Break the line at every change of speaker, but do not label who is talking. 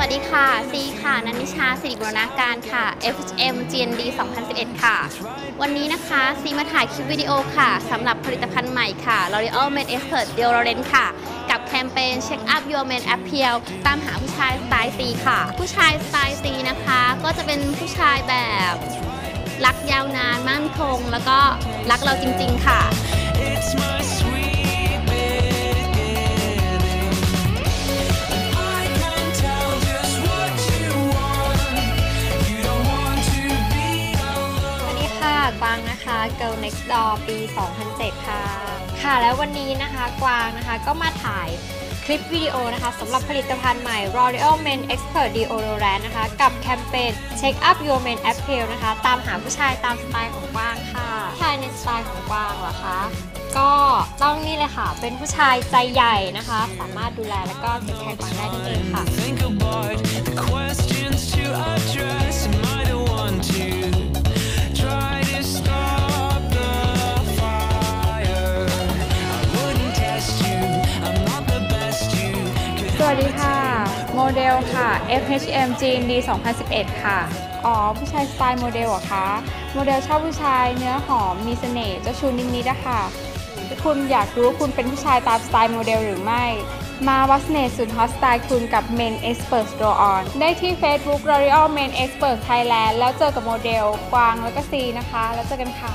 วัสดีค่ะ ซีค่ะ นันนิชา สิริบุรณาการค่ะ FHM GND 2011 ค่ะ วันนี้นะคะ ซีมาถ่ายคลิปวิดีโอค่ะสำหรับผลิตภัณฑ์ใหม่ค่ะ L'Oreal Men Expert Deodorant ค่ะ กับแคมเปญ Check Up Your Men Appeal ตามหาผู้ชายสไตล์ซีค่ะ ผู้ชายสไตล์ซีนะคะ ก็จะเป็นผู้ชายแบบรักยาวนานมั่นคง แล้วก็รักเราจริง ๆ ค่ะา
งนะคะ Girl Next Door ปี 2007 ค่ะ ค่ะ แล้ววันนี้นะคะกวางนะคะก็มาถ่ายคลิปวิดีโอนะคะสำหรับผลิตภัณฑ์ใหม่ L'Oreal Men Expert Deodorant นะคะ กับแคมเปญ Check Up Your Men Appeal นะคะ ตามหาผู้ชายตามสไตล์ของกวางค่ะผู้ชายในสไตล์ของกวางเหรอคะก็ต้องนี่เลยค่ะ เป็นผู้ชายใจใหญ่นะคะ สามารถดูแลแล้วก็เทคแคร์กวางได้นั่นเองค่ะ
วัสดีค่ะ โมเดลค่ะ FHM GND 2011 ค่ะ อ๋อ ผู้ชายสไตล์โมเดลเหรอคะ โมเดลชอบผู้ชายเนื้อหอม มีเสน่ห์เจ้าชู้นิดอะค่ะคุณอยากรู้ว่าคุณเป็นผู้ชายตามสไตล์โมเดลหรือไม่ มาวัดเนสุดฮอตสไตล์คุณกับ Men Expert Store On ได้ที่ Facebook L'Oreal Men Expert Thailand แล้วเจอกับโมเดลกวางแล้วก็ซีนะคะ แล้วเจอกันค่ะ